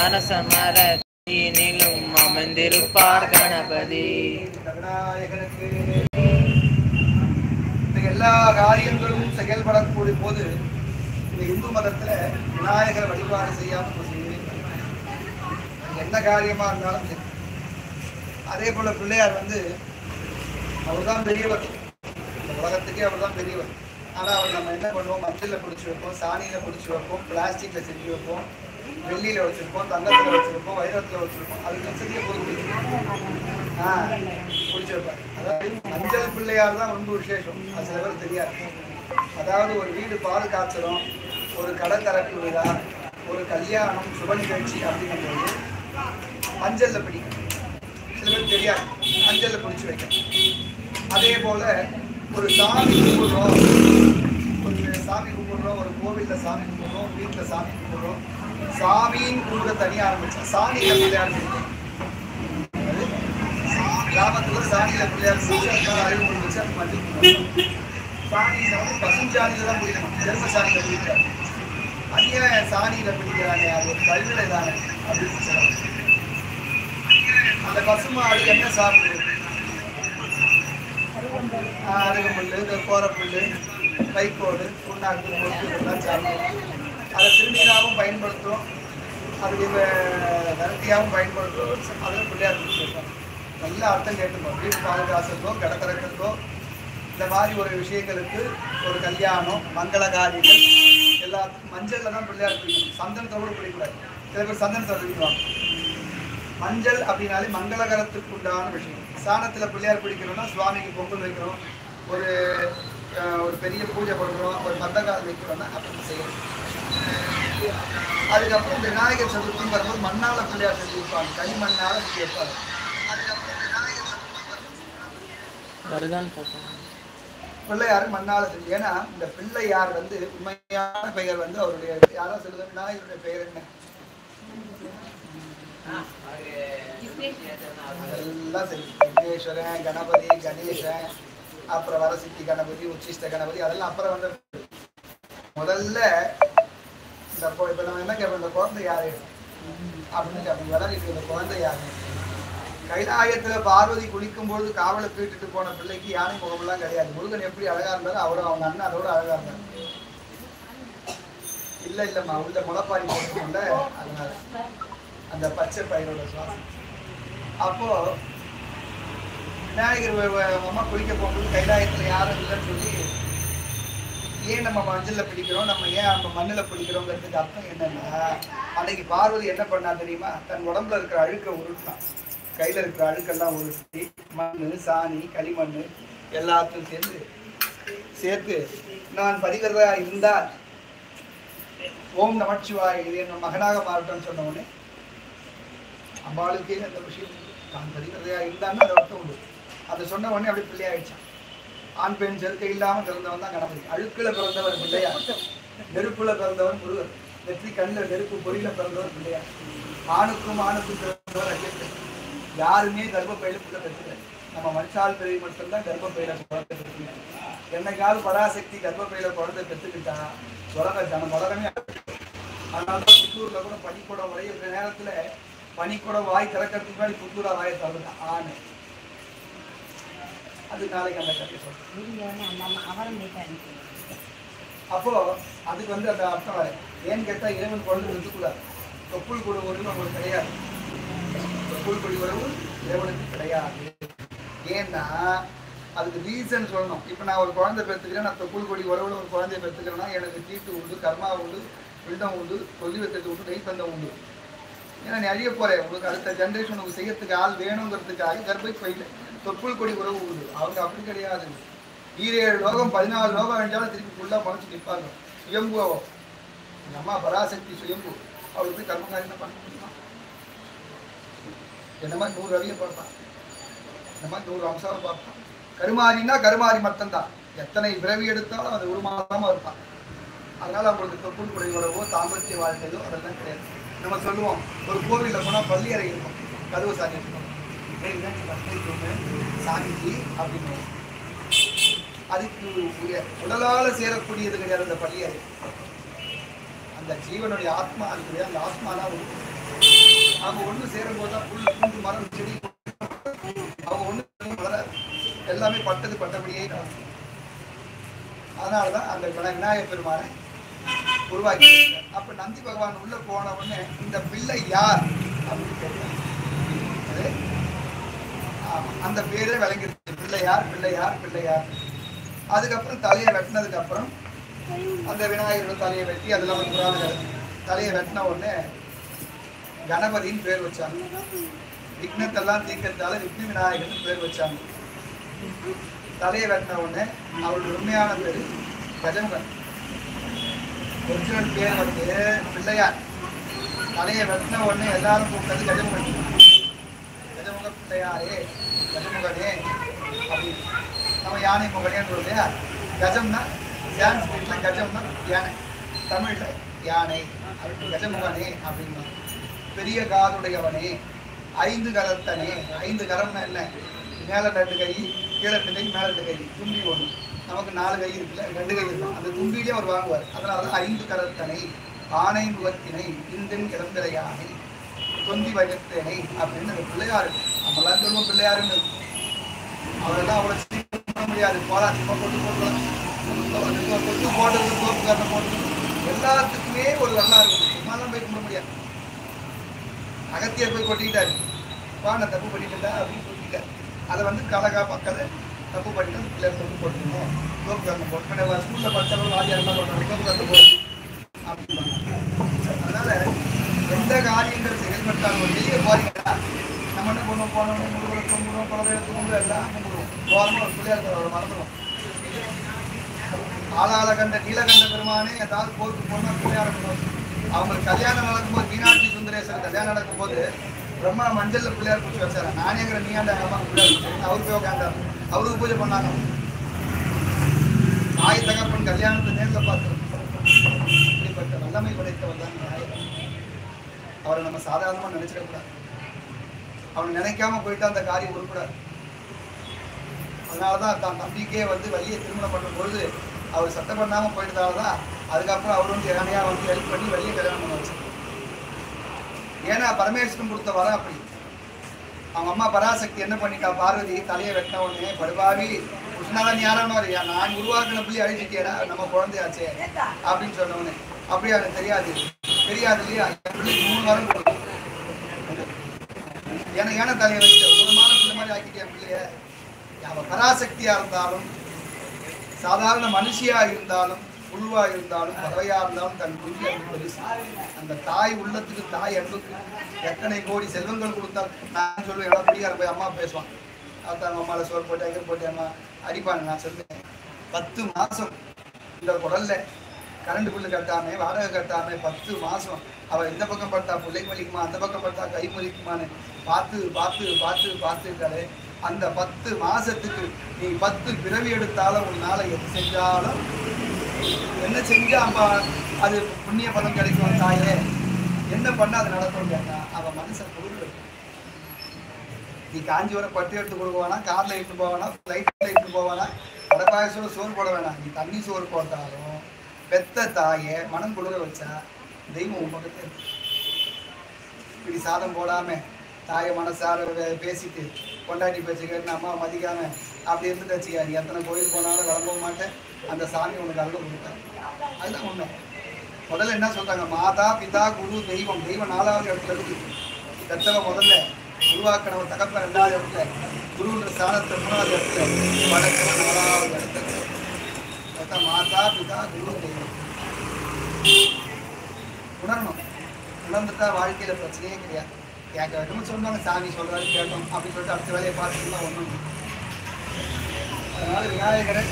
ஞான சமரத்தினிலும் அமர்ந்திருப்பார் கணபதி. இந்த எல்லா காரியங்களும் செயல்படக்கூடிய போது இந்த இந்து மதத்துல விநாயகர் வழிபாடு செய்யாம என்ன காரியமா இருந்தாலும் அதே போல பிள்ளையார் வந்து அவர்தான் பெரியவர். இந்த உலகத்துக்கே அவர்தான் பெரியவர். ஆனா அவர் நம்ம என்ன பண்ணுவோம்? மஞ்சள்ல பிடிச்சி வைப்போம் சாணியில பிடிச்சி வைப்போம் பிளாஸ்டிக்ல செஞ்சு வைப்போம். வெள்ளியில வச்சிருப்போம் தங்கத்துல வச்சிருப்போம் வைரத்துல வச்சிருப்போம். அதுக்கு கச்சதியை பொறுத்து பிடிச்சி அதாவது மஞ்சள் பிள்ளையார் தான் ரொம்ப விசேஷம். அது சில பேர் தெரியாது. அதாவது ஒரு வீடு பால் காய்ச்சலும் ஒரு கடை திறப்பு விழா ஒரு கல்யாணம் சுப நிகழ்ச்சி அப்படிங்கும்போது மஞ்சளில் பிடிக்கும். சில பேர் தெரியாது. மஞ்சளில் பிடிச்சி வைக்கணும் அதே போல ஒரு சாமி கும்பிடுறோம். ஒரு சாமி கும்பிடுறோம் ஒரு கோவில்ல சாமி கும்பிடுறோம் வீட்டுல சாமி கும்பிடுறோம். சாமின்னு கூட தனியாக ஆரம்பிச்சா சாணியில பிள்ளையார் பிடிக்கும் அது கிராமத்துல சாணியில பிள்ளையார் அறிவு முடிச்சு அது மஞ்சள் கும்பிடுறோம். சாணியில வந்து பசுஞ்சாணியில தான் பிடிக்கணும். ஜென்ம சாணியில பிடிக்காது அது ஏன் சாணியில பிடிக்கிறாங்க அது ஒரு கல்வில தானே அப்படின்னு சொல்லுவாங்க அந்த பசுமாடு என்ன சாப்பிடுது? அருகம்புல் இந்த கோரப்புல் கைக்கோடு புண்ணாக்கு பொட்டு இதெல்லாம் சாப்பிடும் அதை திருநீராகவும் பயன்படுத்தும் அதுக்கு விரட்டியாகவும் பயன்படுத்தும் அதில் பிள்ளையார் கொடுத்துருக்கோம் நல்ல அர்த்தம் கேட்டுக்கோ. வீடு பாதுகாசத்துக்கோ கடற்கரைக்கோ இந்த மாதிரி ஒரு விஷயங்களுக்கு ஒரு கல்யாணம் மங்கள காரியங்கள் எல்லாத்துக்கும் மஞ்சளில் தான் பிள்ளையார் பிடிக்கணும் சந்தனத்தோடு பிடிக்கக்கூடாது சில பேர் சந்தனத்தை பிடிக்குவாங்க மஞ்சள் அப்படின்னாலே மங்களகரத்துக்கு உண்டான விஷயம். சாணத்தில் பிள்ளையார் பிடிக்கிறோம்னா சுவாமிக்கு பொங்கல் வைக்கிறோம். ஒரு ஒரு பெரிய பூஜை பண்றோம் ஒரு மந்தகால் வைக்கிறோம்னா அப்படி செய்யணும் அதுக்கப்புறம் இந்த விநாயகர் சதுர்த்தி வரும்போது மண்ணால பிள்ளையார் செஞ்சு வைப்பாங்க. செஞ்சு வரும்போது வருதான்னு பார்ப்போம் பிள்ளையார் மண்ணால செஞ்சு ஏன்னா இந்த பிள்ளையார் வந்து உண்மையான பெயர் வந்து அவருடைய யாரோ சொல்லுங்க விநாயகருடைய பெயர் என்ன? அதெல்லாம் சரி விக்னேஸ்வரன் கணபதி கணேசன் அப்புறம் வரசித்தி கணபதி உச்சிஷ்ட கணபதி அதெல்லாம் அப்புறம் வந்து முதல்ல இந்த இப்போ நம்ம என்ன கேட்போம்? இந்த குழந்தை யாரு? அப்படின்னு கேட்போம். வளரிட்டு இந்த குழந்தை யாரு? கைலாயத்துல பார்வதி குளிக்கும் பொழுது காவலை தூக்கிட்டு போன பிள்ளைக்கு யானை முகமெல்லாம் கிடையாது. முருகன் எப்படி அழகா இருந்தாலும் அவரும் அவங்க அண்ணன் அதோட அழகா இருந்தாரு. இல்ல இல்லம்மா உள்ள முளப்பாரி போட்டுக்கொண்ட அதனால. அந்த பச்சை பயிரோட சுவாசம். அப்போ விநாயகர் அம்மா குளிக்க போகும்போது கைலாயத்தில் யாரும் இல்லைன்னு சொல்லி ஏன் நம்ம மஞ்சளில் பிடிக்கிறோம்? நம்ம ஏன் நம்ம மண்ணில் பிடிக்கிறோங்கிறதுக்கு அர்த்தம் என்னன்னா அன்னைக்கு பார்வதி என்ன பண்ணா தெரியுமா? தன் உடம்புல இருக்கிற அழுக்கை உருட்டான் கையில் இருக்கிற அழுக்கெல்லாம் உருட்டி மண் சாணி களிமண் எல்லாத்தையும் சேர்ந்து சேர்த்து நான் பதிவதா இருந்தால் ஓம் நமச்சிவாய் இது என் மகனாக மாறட்டும்னு சொன்ன உடனே அம்பாளுக்கே அந்த விஷயம் தான் பதிவதையா இருந்தான்னு அது அர்த்தம் உண்டு. அதை சொன்ன உடனே அப்படி பிள்ளையாயிடுச்சான் ஆண் பெண் சேர்க்கை இல்லாமல் பிறந்தவன் தான் கணபதி அழுக்கில் பிறந்தவர் பிள்ளையா? நெருப்புல பிறந்தவன் முருகர் வெற்றி கண்ணில் நெருப்பு பொறியில பிறந்தவர் பிள்ளையா? ஆணுக்கும் ஆணுக்கும் பிறந்தவர் ஐயப்பன் யாருமே கர்ப்பப்பையில பிள்ளை பெற்றுக்கல. நம்ம மனுஷால் பிறவி மட்டும்தான் கர்ப்பப்பையில குழந்தை பெற்றுக்கணும் என்னைக்காவது பராசக்தி கர்ப்பப்பையில குழந்தை பெற்றுக்கிட்டா உலக ஜனம் உலகமே அதனால தான் புத்தூர்ல கூட பனிக்கூடம் உடைய நேரத்துல பனிக்கூடம் வாய் திறக்கிறதுக்கு முன்னாடி புத்தூரா வாயை தவிர ஆணு. அது அந்த கதையை சொல்றேன் அப்போ அதுக்கு வந்து அந்த அர்த்தம் வர ஏன்னு கேட்டா இறைவன் குழந்தை இருக்கக்கூடாது தொப்புள் கொடு உறவு உங்களுக்கு கிடையாது. தொப்புள் கொடி உறவு இறைவனுக்கு கிடையாது. ஏன்னா அதுக்கு ரீசன் சொல்லணும். இப்போ நான் ஒரு குழந்தை பெற்றுக்கிறேன் நான் தொப்புள் கொடி உறவுல ஒரு குழந்தைய பெற்றுக்கிறேன்னா எனக்கு தீட்டு உண்டு கர்மா உண்டு பிண்டம் உண்டு கொல்லி வைக்கிறது உண்டு நெய்ப்பந்தம் உண்டு. ஏன்னா நீ அழிய போற. உங்களுக்கு அடுத்த ஜென்ரேஷன் உங்களுக்கு செய்யறதுக்கு ஆள் வேணுங்கிறதுக்காக கர்ப்பை பையில தொப்புள் கொடி உறவு உண்டு. அவங்க அப்படி கிடையாது. ஈரேழு லோகம் பதினாலு லோகம் என்றாலும் திருப்பி ஃபுல்லாக பணச்சு நிற்பாங்க சுயம்பு அவள் எங்கள் அம்மா பராசக்தி சுயம்பு. அவளுக்கு போய் கர்மகாரி என்ன பண்ண முடியுமா? என்ன மாதிரி நூறு ரவியை பார்ப்பான். இந்த மாதிரி நூறு அம்சாவை பார்ப்பான். கருமாரின்னா கருமாரி மட்டும்தான். எத்தனை பிறவி எடுத்தாலும் அது உருமாறாம இருப்பான். அதனால் அவங்களுக்கு தொப்புள் கொடி உறவோ தாம்பத்திய வாழ்க்கையோ அதெல்லாம் கிடையாது. நம்ம சொல்லுவோம் ஒரு கோவிலில் போனால் பள்ளி அறை இருக்கும். கதவு இருக்கும் சாமிக்கு அப்படின்னு அதுக்கு உய- உடலால சேரக்கூடியது கிடையாது அந்த பள்ளி அந்த ஜீவனுடைய ஆத்மா இருக்குது அந்த ஆத்மா தான் அவங்க ஒண்ணு சேரும்போது தான் புல் பூண்டு மரம் செடி அவங்க ஒண்ணு வளராது எல்லாமே பட்டது பட்டபடியே நடக்கும். அதனாலதான் அந்த விநாய- விநாயகர் பெருமானை உருவாக்கி அப்ப நந்தி பகவான் உள்ள போன உடனே இந்த பிள்ளை யார் அப்படின்னு கேட்டாங்க அந்த பேரே விளங்கிடுச்சு பிள்ளையார் பிள்ளையார் பிள்ளையார். அதுக்கப்புறம் தலையை வெட்டினதுக்கு அப்புறம் அந்த விநாயகரோட தலையை வெட்டி அதெல்லாம் ஒரு புராணங்கள் தலையை வெட்டின உடனே கணபதினு பேர் வச்சாங்க. விக்னத்தெல்லாம் தீர்க்கத்தால விக்னி விநாயகர்னு பேர் வச்சாங்க. தலையை வெட்டின உடனே அவருடைய உண்மையான பேர் கஜமுகன். ஒரிஜினல் பேர் வந்து பிள்ளையார். தலையை வெட்டின உடனே எல்லாரும் கூப்பிட்டது கஜமுகன். தயாரே கஜமுகனே அப்படின்னு. நம்ம யானை முகனேன்னு இல்லையா கஜம்னா சான்ஸ்கிரிட்ல கஜம்னா யானை. தமிழ்ல யானை அப்படின்னு கஜமுகனே அப்படின்னா. பெரிய காதுடையவனே ஐந்து கரத்தனே ஐந்து கரம்னா என்ன? மேல ரெண்டு கை கீழே ரெண்டு கை மேல ரெண்டு கை தும்பி ஒன்று நமக்கு நாலு கை இருக்குல்ல ரெண்டு கை இருக்கும். அந்த தும்பியிலே அவர் வாங்குவார். அதனால ஐந்து கரத்தனை ஆனை முகத்தினை இந்தன் கிடந்திரையானை தொந்தி வயத்தனை அப்படின்னு அந்த பிள்ளையாரு. நம்மளாம் சொல்லுவோம் பிள்ளையாருன்னு. அவரெல்லாம் அவ்வளோ சீக்கிரம் பண்ண முடியாது. போலாம் சும்மா போட்டு கொண்டு கொத்து போட்டது தோப்பு எல்லாத்துக்குமே ஒரு நல்லா இருக்கும். சும்மாலாம் போய் கும்பிட முடியாது. அகத்தியர் போய் கொட்டிக்கிட்டாரு. வா நான் தப்பு பண்ணிட்டேன் அப்படின்னு சொல்லிட்டார். அதை வந்து கலகா பக்கத்தை தப்பு பண்ணிட்டு பிள்ளையார் தப்பு போட்டுருந்தோம் தோப்பு காரணம் போட்டு ஸ்கூலில் படித்தவங்க வாத்தியார் போட்டாங்க பண்ணுறாங்க தோப்பு காரணம் போட்டு அப்படின்னு அதனால எந்த காரியங்கள் செயல்பட்டாலும் வெளியே போறீங்களா? நம்ம என்ன பண்ணுவோம் போனோம் முழுவதும் கும்பிடுவோம் குழந்தை எடுத்து கும்பிடுவோம் எல்லாம் கும்பிடுவோம் போகிறோம் ஒரு பிள்ளையார் அவரை மறந்துடும் ஆளாள கண்ட நீலகண்ட பெருமானே ஏதாவது போருக்கு போனா பிள்ளையார் பண்ணுவோம் அவங்களுக்கு கல்யாணம் நடக்கும்போது மீனாட்சி சுந்தரேஸ்வரர் கல்யாணம் நடக்கும்போது பிரம்மா மஞ்சள் பிள்ளையார் பிடிச்சி வச்சாரு நானேங்கிற நீயாண்ட அம்மா பிள்ளையார் பூச்சி போய் உட்காந்தார் அவருக்கு பூஜை பண்ணாங்க. தாய் தகப்பன் கல்யாணத்தை நேரில் பார்த்து இப்படிப்பட்ட வல்லமை படைத்தவர் தான் அவரை நம்ம சாதாரணமா நினைச்சிட கூடாது அவன் நினைக்காம போயிட்டு அந்த காரியம் உருப்படாது. அதனாலதான் தான் தம்பிக்கே வந்து வள்ளியை திருமணம் பண்ணும் பொழுது அவர் சட்டம் பண்ணாம போயிட்டதால தான் அதுக்கப்புறம் அவர் வந்து இறமையா வந்து ஹெல்ப் பண்ணி வள்ளியை கல்யாணம் பண்ண வச்சு ஏன்னா பரமேஸ்வரன் கொடுத்த வரம் அப்படி. அவங்க அம்மா பராசக்தி என்ன பண்ணிட்டா? பார்வதி தலையை வெட்டின உடனே படுபாவி கிருஷ்ணாதான் யாரானோ வரையா? நான் உருவாக்கின புள்ளி அழிச்சிட்டியடா நம்ம குழந்தையாச்சே. அப்படின்னு சொன்ன உடனே. அப்படியா எனக்கு தெரியாது. தெரியாது இல்லையா? என் மூணு வாரம் கொடுக்கும் ஏன்னா ஏன தலையை வச்சு ஒரு மாதம் இந்த மாதிரி ஆக்கிட்டேன் பிள்ளைய அவன் பராசக்தியா இருந்தாலும் சாதாரண மனுஷியா இருந்தாலும் புழுவா இருந்தாலும் பறவையா இருந்தாலும் தன் குஞ்சு அன்பு அந்த தாய் உள்ளத்துக்கு தாய் அன்புக்கு எத்தனை கோடி செல்வங்கள் கொடுத்தால் நான் சொல்லுவேன் எல்லாம் பிடிக்கார போய் அம்மா பேசுவான். அதான் அம்மாவில் சோறு போட்டு அங்கே போட்டு அம்மா அடிப்பாங்க நான் சொல்லுவேன். பத்து மாசம் இந்த குடல்ல கரண்ட் பில்லு கட்டாமல் வாடகை கட்டாமல் பத்து மாசம் அவ இந்த பக்கம் பட்டா பிள்ளைக்கு மலிக்குமா அந்த பக்கம் பட்டா கை மலிக்குமான்னு பார்த்து பார்த்து பார்த்து பார்த்துருக்காரு அந்த பத்து மாசத்துக்கு நீ பத்து பிறவி எடுத்தாலும் உன்னால் எது செஞ்சாலும் என்ன செஞ்சா அம்மா அது புண்ணிய பலம் கிடைக்கும் தாயே. என்ன பண்ணா அது நடக்கும் கேட்டா அவன் மனுஷன் பொருள் நீ காஞ்சிபுரம் பட்டு எடுத்து கொடுக்க வேணாம் கார்ல இட்டு போவானா ஃப்ளைட்டில் இட்டு போவானா வடபாயசோட சோறு போட வேணாம். நீ தண்ணி சோறு போட்டாலும் பெத்த தாயை மனம் கொடுக்க வச்சா தெய்வம் உன் பக்கத்துல இப்படி சாதம் போடாம தாயை மனசார பேசிட்டு கொண்டாட்டி பேச்சு கேட்டு அம்மா மதிக்காம அப்படி இருந்துட்டு வச்சுக்க நீ எத்தனை கோயில் போனாலும் கிளம்ப மாட்டேன். அந்த சாமி உனக்கு அருள் கொடுத்தாரு அதுதான் உண்மை. முதல்ல என்ன சொல்றாங்க? மாதா பிதா குரு தெய்வம். தெய்வம் நாலாவது இடத்துல இருக்கு. பெத்தவ முதல்ல உருவாக்கணவன் தகப்ப ரெண்டாவது இடத்துல குருன்ற ஸ்தானத்தை மூணாவது இடத்துல வடக்கு நாலாவது இடத்துல. அதான் மாதா பிதா குரு தெய்வம் உணரணும் உணர்ந்துட்டா வாழ்க்கையில பிரச்சனையே கிடையாது கேட்க வேண்டும்னு சொன்னாங்க சாமி சொல்றாரு கேட்டோம் அப்படின்னு சொல்லிட்டு அடுத்த வேலையை பார்த்துக்கலாம் ஒண்ணும் அதனால விநாயகரை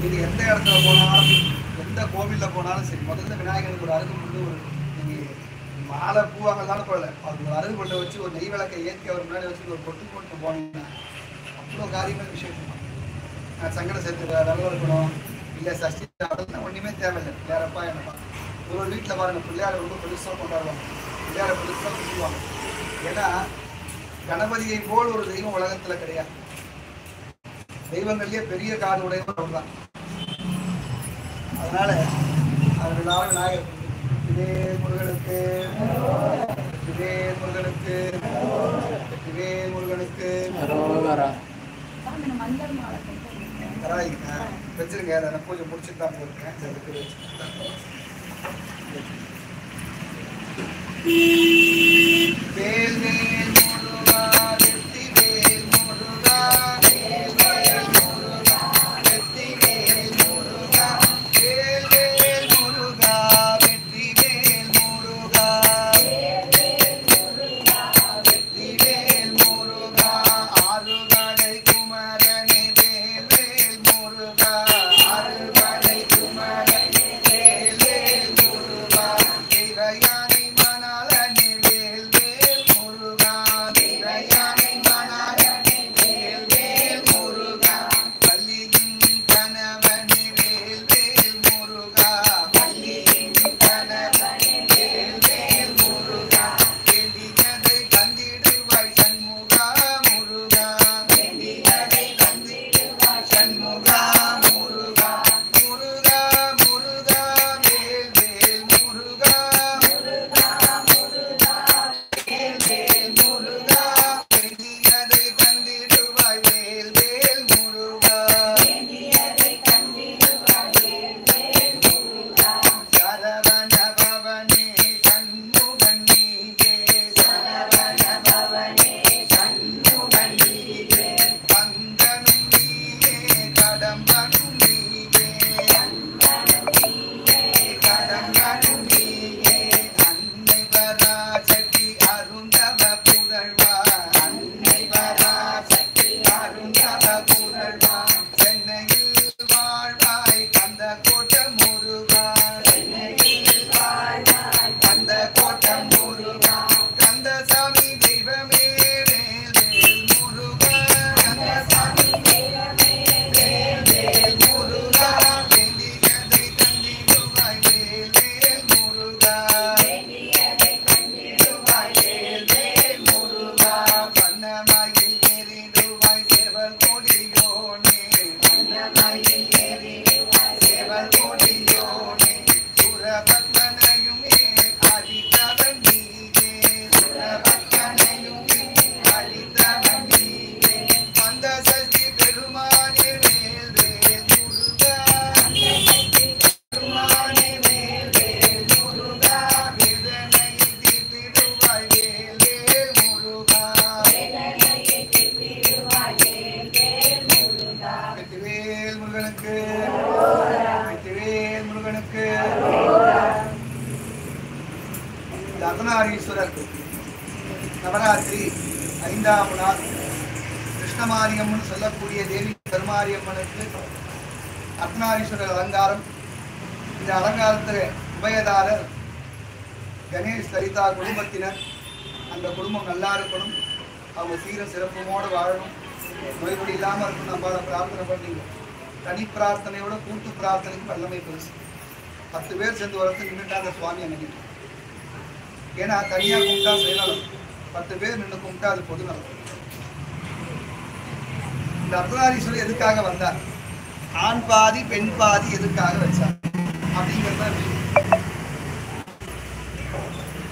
நீங்க எந்த இடத்துல போனாலும் எந்த கோவில்ல போனாலும் சரி முதல்ல விநாயகருக்கு ஒரு அருகு கொண்டு ஒரு நீங்க மாலை பூ வாங்கலாம் போகல அது ஒரு அருகு கொண்டு வச்சு ஒரு நெய் விளக்கை ஏற்றி அவர் முன்னாடி வச்சு ஒரு பொட்டு போட்டு போனீங்கன்னா அவ்வளோ காரியங்கள் விஷயம். நான் சங்கட சேர்த்து நல்லா இருக்கணும். இல்லை சஷ்டி அப்படின்னா ஒன்றுமே தேவையில்லை. பிள்ளையாரப்பா என்னப்பா ஒரு வீட்டில் பாருங்கள் பிள்ளையார ரொம்ப பெருசாக கொண்டாடுவாங்க. பிள்ளையார பெருசாக சொல்லுவாங்க ஏன்னா கணபதியை போல் ஒரு தெய்வம் உலகத்தில் கிடையாது. தெய்வங்கள்லேயே பெரிய காடு உடையவர் அவர் தான் அதனால அவர்களாக விநாயகர் இதே முருகனுக்கு இதே முருகனுக்கு இதே முருகனுக்கு. பரவாயில்ல வச்சிருங்க. அதை பூஜை முடிச்சுட்டு தான் போயிருக்கேன் இதை வச்சுருக்கேன். சொல்லக்கூடிய தேவி கருமாரியம்மனுக்கு அர்த்தநாரீஸ்வரர் அலங்காரம். இந்த அலங்காரத்தில் உபயதாரர் கணேஷ் சரிதா குடும்பத்தினர். அந்த குடும்பம் நல்லா இருக்கணும். அவங்க சீரும் சிறப்புமோடு வாழணும். நோய்படி இல்லாமல் இருக்கணும். நம்ம பிரார்த்தனை பண்ணிங்க. தனி பிரார்த்தனையோட கூட்டு பிரார்த்தனைக்கு வல்லமை பெருசு பத்து பேர் சேர்ந்து வரத்து நின்றுட்டாங்க சுவாமி அன்னைக்கு. ஏன்னா தனியாக கும்பிட்டா செய்யலாம். பத்து பேர் நின்று கும்பிட்டா அது பொது பொதுநலம் இந்த அர்த்தநாரீஸ்வரர் எதுக்காக வந்தார்? ஆண் பாதி பெண் பாதி எதுக்காக வச்சார்? அப்படிங்கிறது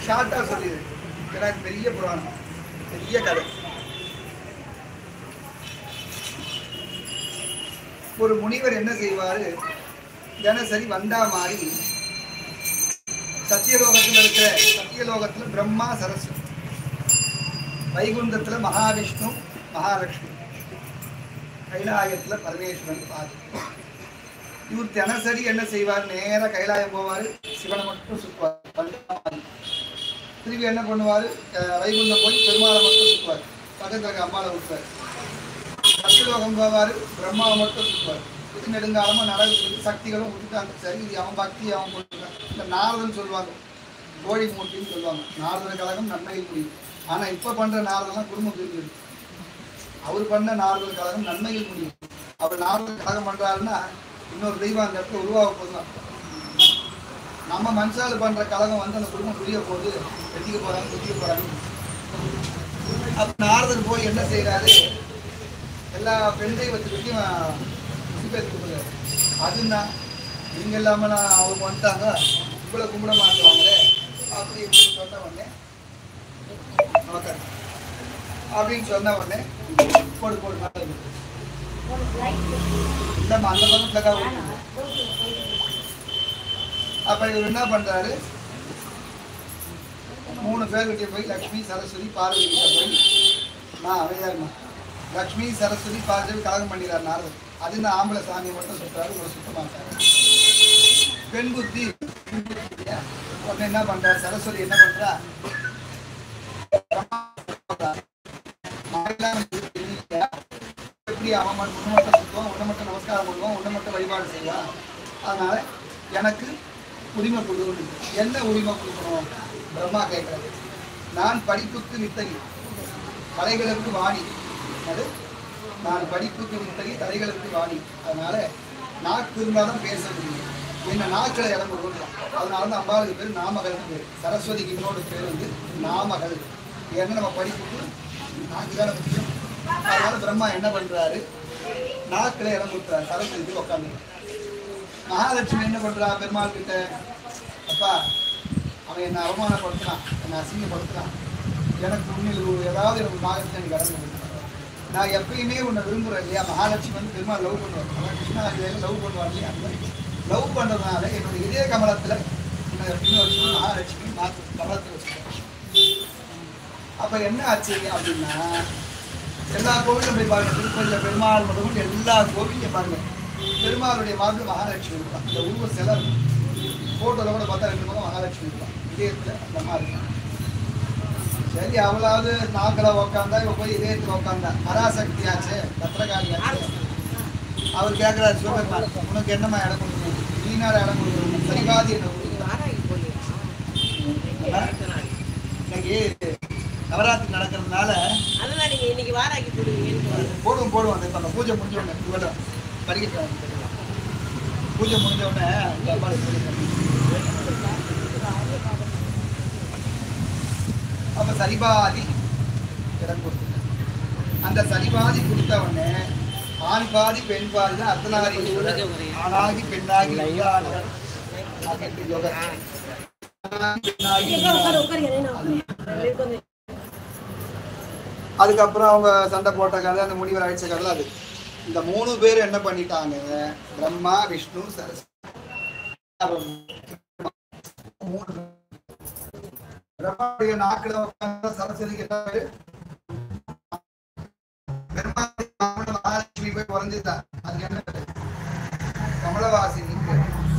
ஷார்ட்டாக சொல்லிடு. ஏன்னா பெரிய புராணம். பெரிய கதை. ஒரு முனிவர் என்ன செய்வாரு? தினசரி வந்தா மாதிரி சத்தியலோகத்தில் இருக்கிற சத்தியலோகத்தில் பிரம்மா சரஸ்வதி. வைகுண்டத்தில் மகாவிஷ்ணு மகாலட்சுமி. கைலாயத்தில் பரமேஸ்வரன் பாதி. இவர் தினசரி என்ன செய்வார்? நேராக கைலாயம் போவார் சிவனை மட்டும் சுற்றுவார் பஞ்சமாதி. திரும்பி என்ன பண்ணுவார்? வைகுண்டம் போய் பெருமாளை மட்டும் சுற்றுவார் பக்கத்தில் இருக்க அம்மாவை விட்டுவார் சத்தியலோகம் போவார் பிரம்மாவை மட்டும் சுற்றுவார் இது நெடுங்காலமாக நடக்குது சக்திகளும் விட்டுட்டாங்க. சரி இது அவன் பக்தி அவன் போட்டுருக்கான் இந்த நாரதன் சொல்லுவாங்க. கோழி மூட்டின்னு சொல்லுவாங்க. நாரதன கழகம் நன்மையில் முடியும் ஆனால் இப்போ பண்ணுற நாரதெல்லாம் குடும்பம் பிரிஞ்சிருக்கு அவர் பண்ண நாரதன் கழகம் நன்மையில் முடியும். அவர் நாரதன் கழகம் பண்றாருன்னா இன்னொரு தெய்வம் அந்த இடத்துல உருவாக போதுதான் நம்ம மனுஷால பண்ற கழகம் வந்து அந்த குடும்பம் புரிய போகுது. வெட்டிக்க போறாங்க குதிக்க போறாங்க. அப்ப நாரதர் போய் என்ன செய்யறாரு எல்லா பெண் தெய்வத்துக்கிட்டையும் பேசிட்டு போறாரு. அதுன்னா நீங்க இல்லாம நான் அவங்க வந்துட்டாங்க. இவ்வளவு கும்பிட மாட்டுவாங்களே அப்படி இப்படி சொன்ன உடனே நமக்கு அப்படின்னு சொன்ன உடனே போடு போடு நல்லது அந்த பக்கத்துல தான் அப்ப இவர் என்ன பண்றாரு? மூணு பேர்கிட்ட போய் லக்ஷ்மி சரஸ்வதி பார்வதி கிட்ட போய் நான் அமைதியாருமா லக்ஷ்மி சரஸ்வதி பார்வதி கலகம் பண்ணிடுறாரு நாரதர். அது இந்த ஆம்பளை சாமி மட்டும் சுற்றாரு ஒரு சுத்த மாட்டாரு. பெண் புத்தி. உடனே என்ன பண்றாரு? சரஸ்வதி என்ன பண்றா? எப்படி அவன் மட்டும் உன்னை உன்னை மட்டும் நமஸ்காரம் பண்ணுவான் உன்னை மட்டும் வழிபாடு செய்வான். அதனால எனக்கு உரிமை கொடுக்கணும். என்ன உரிமை கொடுக்கணும்? பிரம்மா கேட்கறது. நான் படிப்புக்கு வித்தகி கலைகளுக்கு வாணி. அது நான் படிப்புக்கு வித்தகி கலைகளுக்கு வாணி. அதனால நாக்கு இருந்தாலும் தான் பேச முடியும். என்ன நாக்கில் இடம் கொடுக்கணும்? அதனால தான் அம்பாவுக்கு பேர் நாமகல்னு பேர். சரஸ்வதிக்கு இன்னொரு பேர் வந்து நாமகள் ஏன்னா நம்ம படிப்புக்கு நாக்கு தானே முக்கியம் அதனால பிரம்மா என்ன பண்றாரு? நாக்கில் இடம் கொடுத்தாரு சரஸ்வதிக்கு உட்காந்து மகாலட்சுமி என்ன பண்றா? பெருமாள் கிட்ட அப்பா அவன் என்னை அவமானப்படுத்தினான் என்னை அசிங்கப்படுத்தினான் எனக்கு உன்னில் ஏதாவது எனக்கு பாகத்தை எனக்கு இடம் நான் எப்பயுமே உன்னை விரும்புகிறேன் இல்லையா? மகாலட்சுமி வந்து பெருமாள் லவ் பண்ணுவார். அவன் கிருஷ்ணா லவ் பண்ணுவார் இல்லையா? லவ் பண்ணுறதுனால என்னுடைய இதய கமலத்தில் உன்னை மகாலட்சுமி மாத்து கமலத்தில் அப்ப என்ன ஆச்சு அப்படின்னா எல்லா கோவிலும் போய் பாருங்க திருப்பதியில் பெருமாள் முதல் எல்லா கோவிலையும் பாருங்க. பெருமாளுடைய மாதிரி மகாலட்சுமி இருப்பான் இந்த உருவ சிலை போட்டோல கூட பார்த்தா ரெண்டு பக்கம் மகாலட்சுமி இருப்பான் இதயத்துல அந்த மாதிரி. சரி அவளாவது நாக்கில் உக்காந்தா இவ போய் இதயத்தில் உக்காந்தா. பராசக்தியாச்சே பத்திரகாளியாச்சே. அவர் கேட்கிறாரு சிவபெருமான் உனக்கு என்னம்மா இடம் கொடுக்கணும்? நீனார இடம் கொடுக்கணும். சரிபாதி என்ன கொடுக்கணும் நவராத்திரி நடக்கிறதுனால அதுதான் நீங்க இன்னைக்கு வாராக்கி போடுவீங்கன்னு போடுவோம் போடுவோம். அந்த இப்ப அந்த பூஜை முடிஞ்ச உடனே இவ்வளோ படிக்கிறாங்க பூஜை முடிஞ்ச உடனே அம்மாளுக்கு சொல்லித்தரேன். அப்ப சரிபாதி இடம் கொடுத்துருங்க அந்த சரிபாதி கொடுத்த உடனே ஆண் பாதி பெண் பாதி தான் அர்த்தநாரி ஆணாகி பெண்ணாகி பெண்ணாகி. அதுக்கப்புறம் அவங்க சண்டை போட்ட கதை அந்த முனிவர் அழிச்ச கதை அது. இந்த மூணு பேர் என்ன பண்ணிட்டாங்க? பிரம்மா விஷ்ணு சரஸ்வதி. மூணு பேர். பிரம்மாவுடைய நாக்குல உட்கார்ந்தா சரஸ்வதிக்கு என்ன பேரு பிரம்மா மகாலட்சுமி போய் குறைஞ்சிட்டா அதுக்கு என்ன கமலவாசினி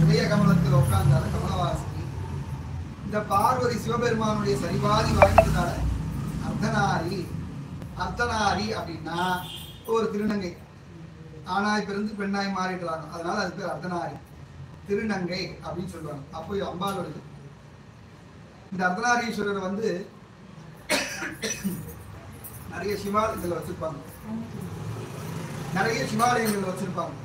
இதய கமலத்தில் உட்கார்ந்தாரு கமலவாசினி இந்த பார்வதி சிவபெருமானுடைய சரிபாதி வாங்கிட்டதால அர்த்தநாரி அர்த்தநாரி அப்படின்னா ஒரு திருநங்கை. ஆணாய் பிறந்து பெண்ணாய் மாறிடுறாங்க. அதனால அது பேர் அர்த்தநாரி. திருநங்கை அப்படின்னு சொல்லுவாங்க. அப்போ இது இந்த அர்த்தநாரீஸ்வரர் வந்து நிறைய சிவாலயங்கள் வச்சிருப்பாங்க. நிறைய சிவாலயங்கள் வச்சிருப்பாங்க.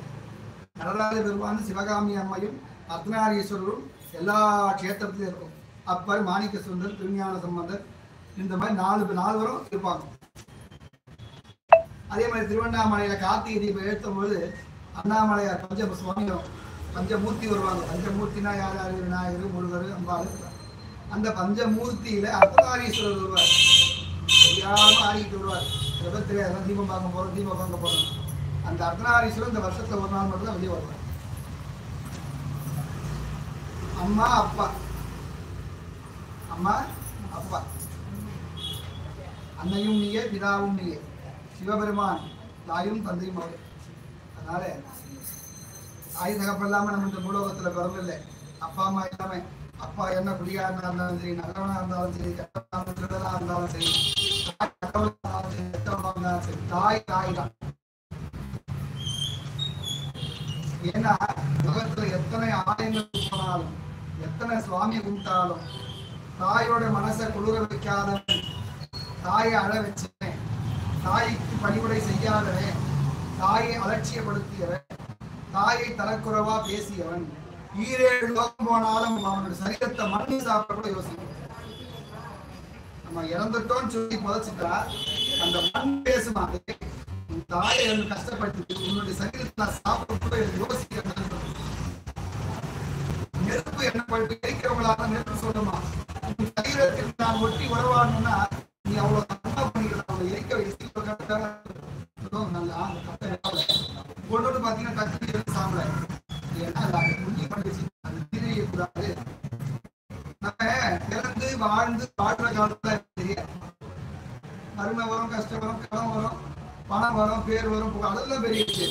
நடராஜ பெருமான் சிவகாமி அம்மையும் அர்த்தநாரீஸ்வரரும் எல்லா கஷேத்திரத்திலும் இருக்கும். அப்பர் மாணிக்க சுந்தர் திருஞான சம்பந்தர் இந்த மாதிரி நாலு நாலு வரும் இருப்பாங்க. அதே மாதிரி திருவண்ணாமலையில கார்த்திகை தீபம் ஏற்றும் போது அண்ணாமலையார் பஞ்ச சுவாமியும் பஞ்சமூர்த்தி வருவாங்க. பஞ்சமூர்த்தினா யார் யார் விநாயகர் முருகர் அம்பாள். அந்த பஞ்சமூர்த்தியில அர்த்தநாரீஸ்வரர் வருவார். தெரியாம ஆடிக்கிட்டு வருவார். சில பேர் தெரியாது. தீபம் பார்க்க போறோம் தீபம் பார்க்க போறோம். அந்த அர்த்தநாரீஸ்வரர் இந்த வருஷத்துல ஒரு நாள் மட்டும் தான் வெளியே வருவார். அம்மா அப்பா. அம்மா அப்பா. அன்னையும் நீயே பிதாவும் நீயே. சிவபெருமான் தாயும் தந்தையும் அவரே அதனால தாய் தகப்ப நம்ம இந்த பூலோகத்துல பிறந்தில்லை அப்பா அம்மா எல்லாமே அப்பா என்ன குடிகாரனா இருந்தாலும் சரி நல்லவனா இருந்தாலும் சரி கெட்டவனா திருடனா இருந்தாலும் சரி தாய் இருந்தாலும் சரி தாய் தாய் தான். ஏன்னா உலகத்துல எத்தனை ஆலயங்கள் போனாலும் எத்தனை சுவாமி கும்பிட்டாலும் தாயோட மனசை குளிர வைக்காத தாயை அழ வச்சு தாய்க்கு பணிவுரை செய்யாதவன் தாயை அலட்சியப்படுத்தியவன் தாயை தரக்குறைவா பேசியவன். ஈரேழு லோகம் போனாலும் அவனுடைய சரீரத்தை மண்ணு சாப்பிட கூட யோசிக்கும் நம்ம இறந்துட்டோம்னு சொல்லி புதைச்சிட்டா அந்த மண் பேசுமா? உன் தாயை எனக்கு கஷ்டப்படுத்தி உன்னுடைய சரீரத்தை நான் சாப்பிட கூட யோசிக்கிறேன் நெருப்பு என்ன பழுப்பு எரிக்கிறவங்களால நெருப்பு சொல்லுமா? உன் சரீரத்தில் நான் ஒட்டி உறவாடணும்னா நீ அவ்வளவு பார்த்தீங்கன்னா டக்கு எடுத்து சாப்பிடாது. ஏன்னா அது புண்ணியம் பண்ணிச்சு அது தெரியக்கூடாது நம்ம பிறந்து வாழ்ந்து வாழ்ற காலத்துல தெரியாது மருமை வரும் கஷ்டம் வரும் கடன் வரும் பணம் வரும் பேர் வரும் அதெல்லாம் பெரிய விஷயம்.